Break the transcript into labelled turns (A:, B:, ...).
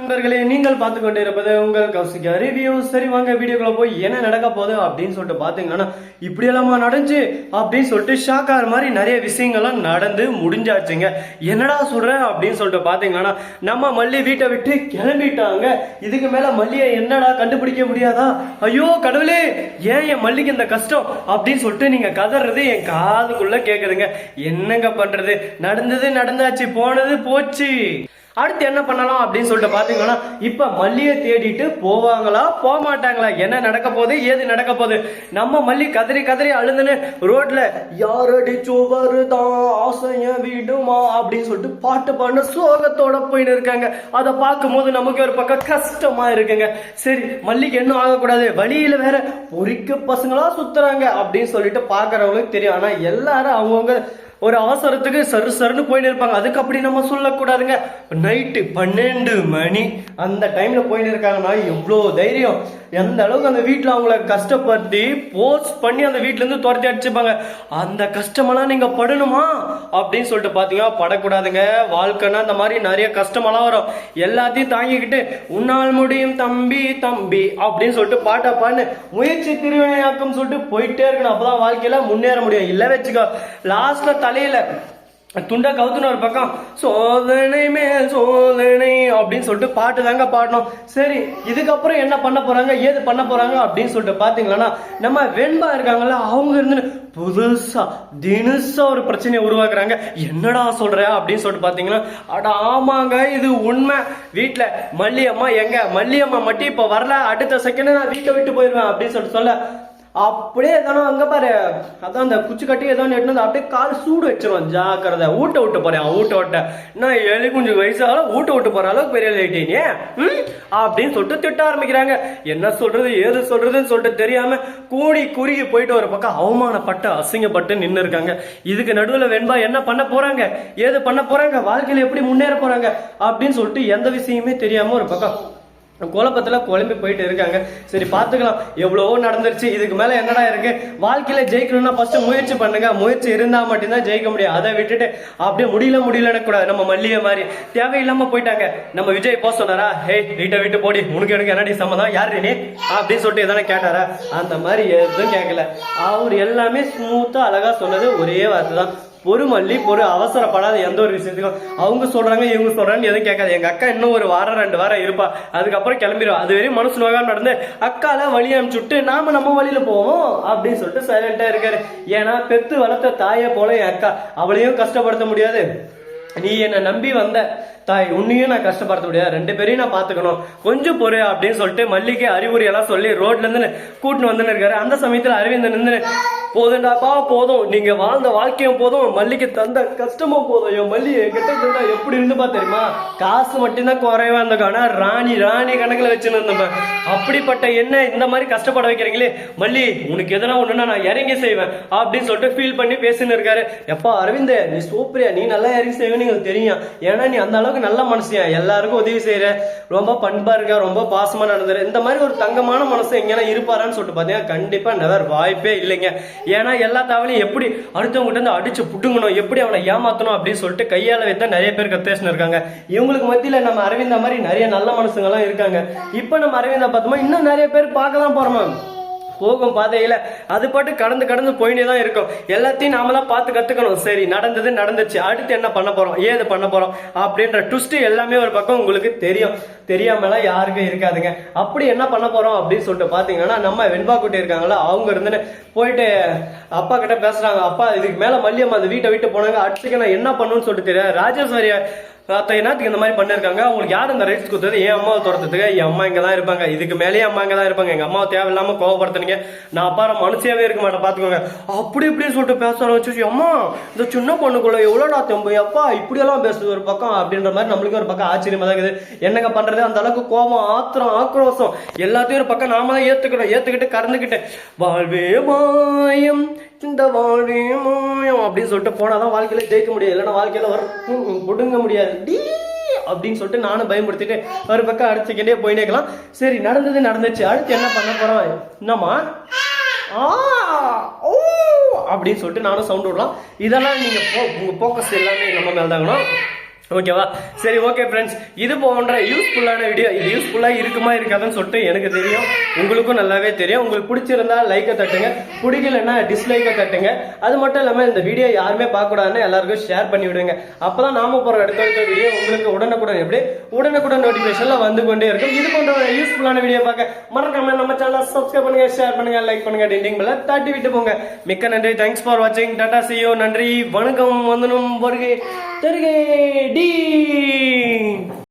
A: நண்பர்களே நீங்கள் பார்த்து கொண்டு இருப்பது உங்கள் கௌசிகா ரிவ்யூ சரி வாங்க வீடியோக்குள்ள போய் என்ன நடக்க போகுது அப்படின்னு சொல்லிட்டு பாத்தீங்கன்னா இப்படி எல்லாமா நடந்துச்சு அப்படின்னு சொல்லிட்டு ஷாக் ஆகிற மாதிரி நிறைய விஷயங்கள்லாம் நடந்து முடிஞ்சாச்சுங்க. என்னடா சொல்ற அப்படின்னு சொல்லிட்டு பாத்தீங்கன்னா நம்ம மல்லி வீட்டை விட்டு கிளம்பிட்டாங்க. இதுக்கு மேல மல்லியை என்னடா கண்டுபிடிக்க முடியாதா? ஐயோ கடவுளே ஏன் என் மல்லிக்கு இந்த கஷ்டம்? அப்படின்னு சொல்லிட்டு நீங்க கதறது என் காதுக்குள்ள கேக்குதுங்க. என்னங்க பண்றது? நடந்தது நடந்தாச்சு போனது போச்சு. அடுத்து என்ன பண்ணலாம் அப்படின்னு சொல்லிட்டு பாத்தீங்கன்னா இப்ப மல்லியை தேடிட்டு போவாங்களா? போக மாட்டாங்களா என்ன நடக்க போகுது? ஏது நடக்க போகுது? நம்ம மல்லி கதறி கதறி அழுதுன்னு ரோட்ல யாரடி சுவருதான் ஆசைய விடுமா? அப்படின்னு சொல்லிட்டு பாட்டு பாடின சோகத்தோட போயின்னு இருக்காங்க. அதை பார்க்கும்போது நமக்கு ஒரு பக்கம் கஷ்டமா இருக்குங்க. சரி மல்லிக்கு என்ன ஆகக்கூடாது. வழியில வேற பொறிக்க பசங்களா சுத்துறாங்க அப்படின்னு சொல்லிட்டு பாக்குறவங்களுக்கு தெரியும். ஆனா எல்லாரும் அவங்கவுங்க ஒரு அவசரத்துக்கு சரு சருன்னு போயின்னு இருப்பாங்க. அதுக்கு அப்படி நம்ம சொல்லக்கூடாதுங்க. நைட்டு பன்னெண்டு மணி அந்த டைம்ல போயின்னு இருக்காங்கன்னா எவ்வளோ தைரியம். எந்த அளவுக்கு அந்த வீட்டில் அவங்கள கஷ்டப்படுத்தி போஸ்ட் பண்ணி அந்த வீட்டிலேருந்து துரத்தி அடிச்சுப்பாங்க. அந்த கஷ்டமெல்லாம் நீங்கள் படணுமா? அப்படின்னு சொல்லிட்டு பார்த்தீங்கன்னா படக்கூடாதுங்க. வாழ்க்கைன்னா இந்த மாதிரி நிறைய கஷ்டமெல்லாம் வரும். எல்லாத்தையும் தாங்கிக்கிட்டு உன்னால் முடியும் தம்பி தம்பி அப்படின்னு சொல்லிட்டு பாட்டை பாடு முயற்சி திருவினையாக்கம் சொல்லிட்டு போயிட்டே இருக்கணும். அப்போதான் வாழ்க்கையில் முன்னேற முடியும். இல்லை வச்சுக்கோ லாஸ்ட்டில் தலையில துண்டை கவுத்துன ஒரு பக்கம் சோதனை மேல் சோதனை அப்படின்னு சொல்லிட்டு பாட்டு தாங்க பாடணும். சரி இதுக்கப்புறம் என்ன பண்ண போறாங்க ஏது பண்ண போறாங்க அப்படின்னு சொல்லிட்டு பாத்தீங்களன்னா நம்ம வெண்பா இருக்காங்கல்ல அவங்க இருந்து புதுசா தினுசா ஒரு பிரச்சனையை உருவாக்குறாங்க. என்னடா சொல்ற அப்படின்னு சொல்லிட்டு பாத்தீங்கன்னா அட ஆமாங்க இது உண்மை. வீட்டுல மல்லியம்மா எங்க? மல்லியம்மா மட்டும் இப்ப வரல அடுத்த செகண்ட் நான் வீட்டை விட்டு போயிருவேன் அப்படின்னு சொல்லிட்டு சொல்ல அப்படியே ஏதானோ அங்க பாரு. அதான் அந்த குச்சி கட்டி ஏதோ எட்டு வந்து அப்படியே கால் சூடு வச்சிருவான். ஜாக்கிரதை. ஊட்ட விட்டு போறேன் ஊட்ட விட்ட. நான் ஏழு கொஞ்சம் வயசாக ஊட்ட விட்டு போற அளவுக்கு பெரிய லைட்டீங்க ம்? அப்படின்னு சொல்லிட்டு திட்ட ஆரம்பிக்கிறாங்க. என்ன சொல்றது ஏது சொல்றதுன்னு சொல்லிட்டு தெரியாம கூடி குறுகி போயிட்டு ஒரு பக்கம் அவமானப்பட்டு அசிங்கப்பட்டு நின்று இருக்காங்க. இதுக்கு நடுவில் வெண்பா என்ன பண்ண போறாங்க? ஏது பண்ண போறாங்க? வாழ்க்கையில எப்படி முன்னேற போறாங்க? அப்படின்னு சொல்லிட்டு எந்த விஷயமே தெரியாம ஒரு பக்கம் குழப்பத்துல குழம்பி போயிட்டு இருக்காங்க. சரி பாத்துக்கலாம் எவ்வளவோ நடந்துருச்சு. இதுக்கு மேல என்னடா இருக்கு? வாழ்க்கையில ஜெயிக்கணும்னா ஃபர்ஸ்ட் முயற்சி பண்ணுங்க. முயற்சி இருந்தா மட்டும்தான் ஜெயிக்க முடியும். அதை விட்டுட்டு அப்படியே முடியல முடியலன்னு கூடாது நம்ம மல்லிகை மாதிரி. தேவையில்லாம போயிட்டாங்க. நம்ம விஜய் போக சொன்னாரா? ஹே வீட்டை விட்டு போடி. உனக்கு எனக்கு என்னடி சம்மதம் யாரு நீ? அப்படின்னு சொல்லிட்டு எதனா கேட்டாரா? அந்த மாதிரி எதுவும் கேட்கல அவர் எல்லாமே ஸ்மூத்தா அழகா சொன்னது ஒரே வார்த்தை தான் பொறுமல்லி பொறு அவசரப்படாத எந்த ஒரு விஷயத்துக்கும். அவங்க சொல்றாங்க இவங்க சொல்றாங்கன்னு எதுவும் கேட்காது. எங்க அக்கா இன்னும் ஒரு வாரம் ரெண்டு வாரம் இருப்பா. அதுக்கப்புறம் கிளம்பிடுவா. அது வரையும் மனசு நோகாம நடந்து அக்கால வழி அனுப்பிச்சுட்டு நாம நம்ம வழியில போவோம் அப்படின்னு சொல்லிட்டு சைலண்டா இருக்காரு. ஏன்னா பெத்து வளர்த்த தாயை போல என் அக்கா. அவளையும் கஷ்டப்படுத்த முடியாது. நீ என்னை நம்பி வந்த தாய் உன்னையும் நான் கஷ்டப்படுத்த முடியாது. ரெண்டு பேரையும் நான் பார்த்துக்கணும். கொஞ்சம் பொறு அப்படின்னு சொல்லிட்டு மல்லிகை அறிவுரை எல்லாம் சொல்லி ரோட்ல இருந்து கூட்டின்னு வந்துன்னு இருக்காரு. அந்த சமயத்துல அரவிந்த் நின்று போதுண்டாப்பா போதும். நீங்க வாழ்ந்த வாழ்க்கையும் போதும். மல்லிக்கு தந்த கஷ்டமும் போதும். என் மல்லி என்கிட்ட இருந்தா எப்படி இருந்துப்பா தெரியுமா? காசு மட்டும்தான் குறைவா இருந்தோம் ஆனா ராணி ராணி கணக்குல வச்சுன்னு இருந்தோம் அப்படிப்பட்ட என்ன இந்த மாதிரி கஷ்டப்பட வைக்கிறீங்களே? மல்லி உனக்கு எதனா ஒண்ணுன்னா நான் இறங்கி செய்வேன். அப்படின்னு சொல்லிட்டு ஃபீல் பண்ணி பேசின்னு இருக்காரு. எப்பா அரவிந்த் நீ சூப்பரியா. நீ நல்லா இறங்கி செய்வேன்னு எனக்கு தெரியும். ஏன்னா நீ அந்த அளவுக்கு நல்ல மனுஷன் எல்லாருக்கும் உதவி செய்யற ரொம்ப பண்பா இருக்க ரொம்ப பாசமா நடந்துரு இந்த மாதிரி ஒரு தங்கமான மனசு எங்கன்னா இருப்பாரான்னு சொல்லிட்டு பாத்தீங்கன்னா கண்டிப்பா நெவர் வாய்ப்பே இல்லைங்க. ஏன்னா எல்லா தவளையும் எப்படி அடுத்தவங்ககிட்ட இருந்து அடிச்சு புட்டுங்கணும் எப்படி அவனை ஏமாத்தணும் அப்படின்னு சொல்லிட்டு கையால வைத்தா நிறைய பேர் கத்தேசன் இருக்காங்க. இவங்களுக்கு மத்தியில நம்ம அரவிந்தா மாதிரி நிறைய நல்ல மனசுங்கெல்லாம் இருக்காங்க. இப்ப நம்ம அரவிந்தா பார்த்தோமா இன்னும் நிறைய பேர் பார்க்க தான் போறோமா போகும் பாதையில அது பாட்டு கடந்து கடந்து போயினே தான் இருக்கும். எல்லாத்தையும் நாம தான் பார்த்து கத்துக்கணும். சரி நடந்தது நடந்துச்சு. அடுத்து என்ன பண்ண போறோம்? ஏது பண்ண போறோம்? அப்படின்ற ட்விஸ்ட் எல்லாமே ஒரு பக்கம் உங்களுக்கு தெரியும். தெரியாமலாம் யாருக்கும் இருக்காதுங்க. அப்படி என்ன பண்ண போறோம் அப்படின்னு சொல்லிட்டு பாத்தீங்கன்னா நம்ம வெண்பா குட்டி இருக்காங்களா அவங்க இருந்துன்னு போயிட்டு அப்பா கிட்ட பேசுறாங்க. அப்பா இதுக்கு மேல மல்லியம்மா அந்த வீட்டை விட்டு போனாங்க. அடுத்துக்கு நான் என்ன பண்ணணும்னு சொல்லிட்டு தெரியாது. ராஜேஸ்வரிய என்னத்துக்கு இந்த மாதிரி பண்ணிருக்காங்க. அவங்களுக்கு யார் இந்த ரைட்ஸ் கொடுத்தது? என் அம்மாவை துரத்துறதுக்கு என் அம்மா இங்கே தான் இருப்பாங்க. இதுக்கு மேலேயே அம்மா இங்கே தான் இருப்பாங்க. எங்கள் அம்மாவை தேவையில்லாமல் கோவப்படுத்துனீங்க. நான் அப்பார மனுஷியாவே இருக்க மாட்டேன். பார்த்துக்கோங்க அப்படி இப்படின்னு சொல்லிட்டு பேச வச்சு அம்மா இந்த சின்ன பொண்ணுக்குள்ள எவ்வளோடா தெம்பு? அப்பா இப்படியெல்லாம் பேசுது ஒரு பக்கம். அப்படின்ற மாதிரி நம்மளுக்கு ஒரு பக்கம் ஆச்சரியமாக தான் இருக்குது. என்னங்க பண்ணுறது அந்த அளவுக்கு கோபம் ஆத்திரம் ஆக்ரோஷம் எல்லாத்தையும் ஒரு பக்கம் நாம தான் ஏற்றுக்கிறோம் ஏற்றுக்கிட்டு கறந்துக்கிட்டு. வாழ்வே மாயம். இந்த வாழ்வே மாயம் அப்படின்னு சொல்லிட்டு போனாதான் வாழ்க்கையில ஜெயிக்க முடியாது இல்லைன்னா வாழ்க்கையில வர முடுங்க முடியாது. டீ அப்படின்னு சொல்லிட்டு நானும் பயன்படுத்திட்டு ஒரு பக்கம் அடிச்சுக்கிட்டே போயிட்டே இருக்கலாம். சரி நடந்தது நடந்துச்சு. அடுத்து என்ன பண்ண போறோம்? என்னம்மா? ஆ ஓ அப்படின்னு சொல்லிட்டு நானும் சவுண்ட் விடலாம் இதெல்லாம் நீங்க போ உங்க ஃபோக்கஸ் எல்லாமே நம்ம மேல தாங்கணும் ஓகேவா? சரி ஓகே ஃப்ரெண்ட்ஸ் இது போன்ற யூஸ்ஃபுல்லான வீடியோ இது யூஸ்ஃபுல்லாக இருக்குமா இருக்காதுன்னு சொல்லிட்டு எனக்கு தெரியும். உங்களுக்கும் நல்லாவே தெரியும். உங்களுக்கு பிடிச்சிருந்தா லைக்கை தட்டுங்க. பிடிக்கலன்னா டிஸ்லைக்கை தட்டுங்க. அது மட்டும் இல்லாமல் இந்த வீடியோ யாருமே பார்க்கக்கூடாதுன்னு எல்லாருக்கும் ஷேர் பண்ணி விடுங்க. அப்பதான் நாம போகிற அடுத்த வீடியோ உங்களுக்கு உடனுக்குடன் எப்படி? உடனுக்குடன் நோட்டிஃபிகேஷனில் வந்து கொண்டே இருக்கும். இது போன்ற யூஸ்ஃபுல்லான வீடியோ பார்க்க மறக்காம நம்ம சேனலை சப்ஸ்கிரைப் பண்ணுங்க ஷேர் பண்ணுங்க லைக் பண்ணுங்க டிண்டிங் பெல்ல தட்டி விட்டு போங்க. மிக்க நன்றி. தேங்க்ஸ் ஃபார் வாட்சிங் டாடா சியோ நன்றி. வணக்கம். வந்தனும் வருகை. தருகை டி